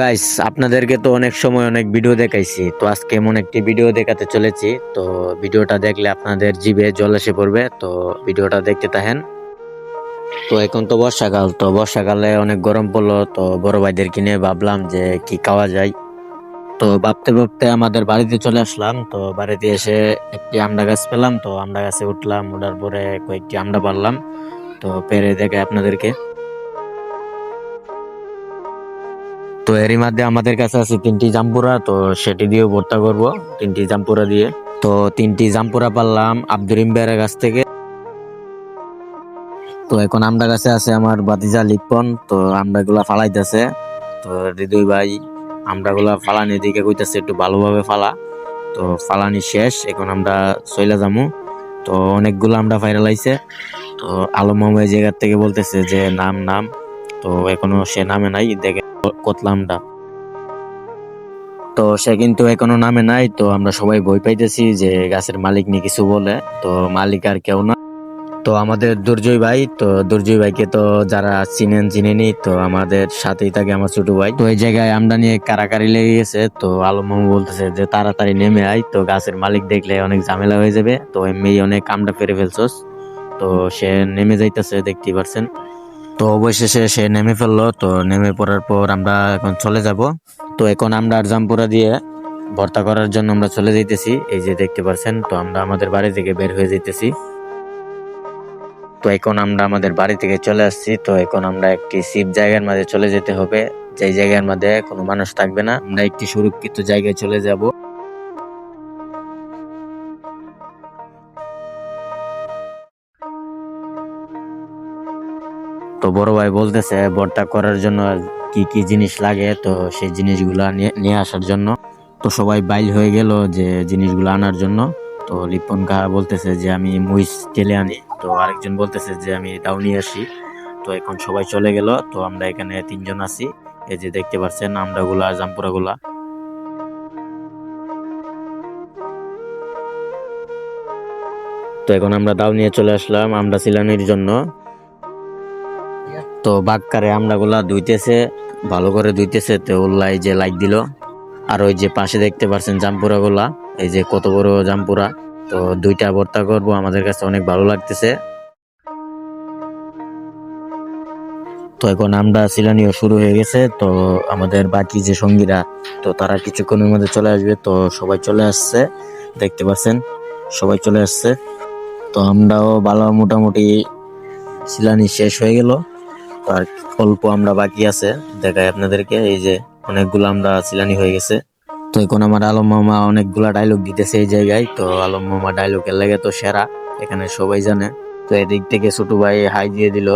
Guys আপনাদেরকে তো অনেক সময় অনেক ভিডিও দেখাইছি। তো আজকে এমন একটি ভিডিও দেখাতে চলেছি। তো ভিডিওটা দেখলে আপনাদের জিভে জল এসে পড়বে। তো ভিডিওটা দেখতে থাকেন। তো এখন তো বর্ষাকাল, তো বর্ষাকালে অনেক গরম পড়ল। তো বড় ভাইদের কিনে ভাবলাম যে কি খাওয়া যায়। তো ভাবতে ভাবতে আমাদের বাড়িতে চলে আসলাম। তো বাড়িতে এসে একটি আমড়া গাছ পেলাম। তো আমড়া গাছে উঠলাম। ওঠার পরে কয়েকটি আমড়া পারলাম তো পেরে দেখে আপনাদেরকে। তো এরই মধ্যে আমাদের কাছে আছে তিনটি জাম্পুরা, তো সেটি দিয়েও ভর্তা করব, তিনটি জাম্পুরা দিয়ে। তো তিনটি জাম্পুরা পারলাম আব্দুর ইমবের কাছ থেকে। তো এখন আমরা কাছে আছে আমার বাতিজা লিপন, তো আমরা গুলা ফালাইতেছে। তো হৃদয় ভাই আমরা গুলা ফালানি দিকে কইতাছে একটু ভালোভাবে ফালা। তো ফালানি শেষ, এখন আমরা চইলা যামু। তো অনেকগুলো আমরা ফাইরালাইছে। তো আলম মামু এই জায়গার থেকে বলতেছে যে, নাম নাম। তো এখনও সে নামে নাই দেখে কতলামটা তো সে কিন্তু এখনও নামে নাই, তো আমরা সবাই ভয় পাইতেছি যে গাছের মালিক নিয়ে কিছু বলে, তো মালিক আর কেউ না। তো আমাদের দুর্জয় ভাই, তো দুর্জয় ভাইকে তো যারা চিনেন চিনেনি, তো আমাদের সাথেই থাকে আমার ছোট ভাই। তো এই জায়গায় আমরা নিয়ে কারাকারি লেগে গেছে, তো আলম মামু বলতেছে যে তাড়াতাড়ি নেমে আয়, তো গাছের মালিক দেখলে অনেক ঝামেলা হয়ে যাবে, তো এমনি অনেক কামটা ফেরে ফেলছস। তো সে নেমে যাইতেছে, দেখতেই পারছেন। তো অবশেষে সে নেমে ফেলল। তো নেমে পড়ার পর আমরা এখন চলে যাব। তো এখন আমরা আর জামপুরা দিয়ে ভর্তা করার জন্য আমরা চলে যাইতেছি। এই যে দেখতে পাচ্ছেন তো আমরা আমাদের বাড়ি থেকে বের হয়ে যাইতেছি। তো এখন আমরা আমাদের বাড়ি থেকে চলে আসছি। তো এখন আমরা একটি সিপ জায়গার মাঝে চলে যেতে হবে। যে জায়গার মধ্যে কোনো মানুষ থাকবে না। আমরা একটি সুরক্ষিত জায়গায় চলে যাব। তো বড় ভাই বলতেছে, ভর্তা করার জন্য কি কি জিনিস লাগে? তো সেই জিনিসগুলা নিয়ে- আসার জন্য। তো সবাই বাইল হয়ে গেল যে জিনিসগুলো আনার জন্য। তো লিপন কা বলতেছে যে, আমি মুইস টেলে আনি। তো আরেকজন বলতেছে যে, আমি দাও নিয়ে আসি। তো এখন সবাই চলে গেল। তো আমরা এখানে তিনজন আছি। এই যে দেখতে পাচ্ছেন আমরাগুলা, জামপুরাগুলা। তো এখন আমরা দাও নিয়ে চলে আসলাম, আমরা সিলানির জন্য। তো বাক্কারে আমরাগুলা ধুইতেছে, ভালো করে ধুইতেছে, তো উল্লাই যে লাইট দিল। আর ওই যে পাশে দেখতে পাচ্ছেন জামপুরা গুলা এই যে কত বড় জামপুরা। তো দুইটা ভর্তা করব, আমাদের কাছে অনেক ভালো লাগতেছে। তো এখন আমরা সিলানিও শুরু হয়ে গেছে, তো আমাদের বাকি যে সঙ্গীরা, তো তারা কিছুক্ষণের মধ্যে চলে আসবে, তো সবাই চলে আসছে। দেখতে পাচ্ছেন, সবাই চলে আসছে। তো আমরাও ভালো মোটামুটি সিলানি শেষ হয়ে গেল। আর অল্প আমরা বাকি আছে। দেখাই আপনাদেরকে, এই যে অনেকগুলো আমরা সিলানি হয়ে গেছে। তো এখন আমার আলম মামা অনেকগুলা ডায়লগ দিতেছে এই জায়গায়। তো আলম মামা ডায়লগের লাগে তো সেরা, এখানে সবাই জানে। তো এদিক থেকে ছোট ভাই হাই দিয়ে দিল।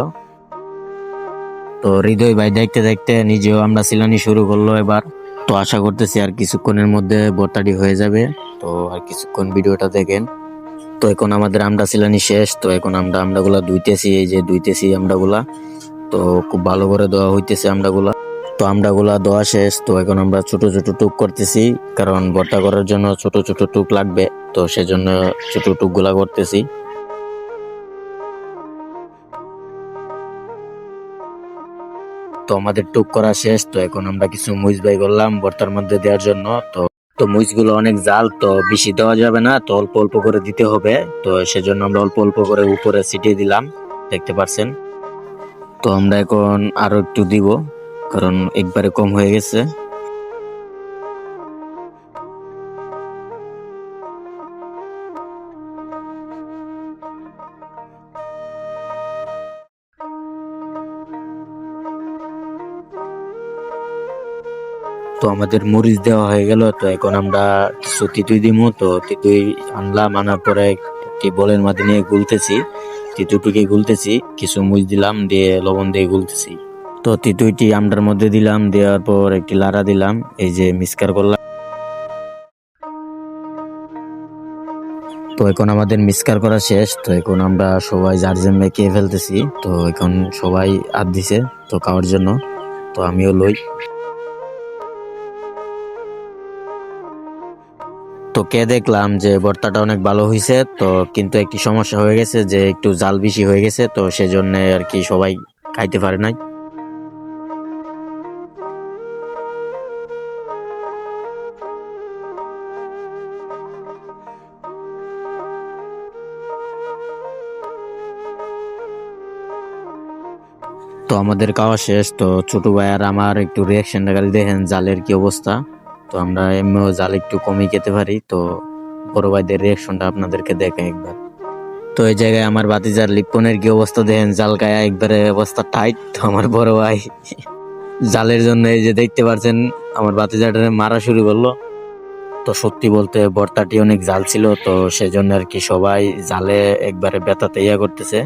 তো হৃদয় ভাই দেখতে দেখতে নিজেও আমরা সিলানি শুরু করল এবার। তো আশা করতেছি আর কিছুক্ষণের মধ্যে ভর্তাটি হয়ে যাবে। তো আর কিছুক্ষণ ভিডিওটা দেখেন। তো এখন আমাদের আমরা সিলানি শেষ। তো এখন আমরা আমরাগুলা ধুইতেছি, এই যে ধুইতেছি আমরাগুলা। তো খুব ভালো করে দেওয়া হইতেছে আমরাগুলা। তো আমরাগুলা দেওয়া শেষ। তো এখন আমরা ছোট ছোট টুক করতেছি, কারণ ভর্তা করার জন্য ছোট ছোট টুক লাগবে। তো সেজন্য ছোট টুকগুলা করতেছি। তো আমাদের টুক করা শেষ। তো এখন আমরা কিছু মুইজ বাই করলাম ভর্তার মধ্যে দেওয়ার জন্য। তো তো মুইজগুলো অনেক জাল, তো বেশি দেওয়া যাবে না। তো অল্প অল্প করে দিতে হবে। তো সেজন্য আমরা অল্প অল্প করে উপরে ছিটিয়ে দিলাম। দেখতে পাচ্ছেন তো আমরা এখন আরও একটু দিব, কারণ একবারে কম হয়ে গেছে। তো আমাদের মরিচ দেওয়া হয়ে গেল, তো এখন আমরা কিছু তিতুই দিব তো তিতুই আনলাম, আনার পরে একটি বলের মাধ্যমে গুলতেছি। তিতুটিকে গুলতেছি, কিছু মুচ দিলাম, দিয়ে লবণ দিয়ে গুলতেছি। তো তিতুইটি আমটার মধ্যে দিলাম, দেওয়ার পর একটি লাড়া দিলাম, এই যে মিক্সকার করলাম। তো এখন আমাদের মিক্সকার করা শেষ, তো এখন আমরা সবাই যার জন্য খেয়ে ফেলতেছি। তো এখন সবাই হাত দিছে, তো খাওয়ার জন্য। তো আমিও লই। তো কে দেখলাম যে ভর্তাটা অনেক ভালো হয়েছে তো কিন্তু একটি সমস্যা হয়ে গেছে যে একটু জাল বেশি হয়ে গেছে, তো সেজন্য আর কি সবাই খাইতে পারে নাই। তো আমাদের খাওয়া শেষ, তো ছোট ভাই আর আমার একটু রিয়াকশন খালি দেখেন জালের কি অবস্থা। তো আমরা এমনিও জাল একটু কমই খেতে পারি, তো বড় ভাইদের রিয়াকশনটা আপনাদেরকে দেখাই একবার। তো এই জায়গায় আমার বাতিজার লিপ্পনের কি অবস্থা দেখেন? জাল গায়ে একবারে অবস্থা টাইট তো আমার বড় ভাই। জালের জন্য এই যে দেখতে পাচ্ছেন আমার বাতিজাটা মারা শুরু করল। তো সত্যি বলতে বর্তাটি অনেক জাল ছিল, তো সেজন্য আর কি সবাই জালে একবারে ব্যথাতে ইয়া করতেছে।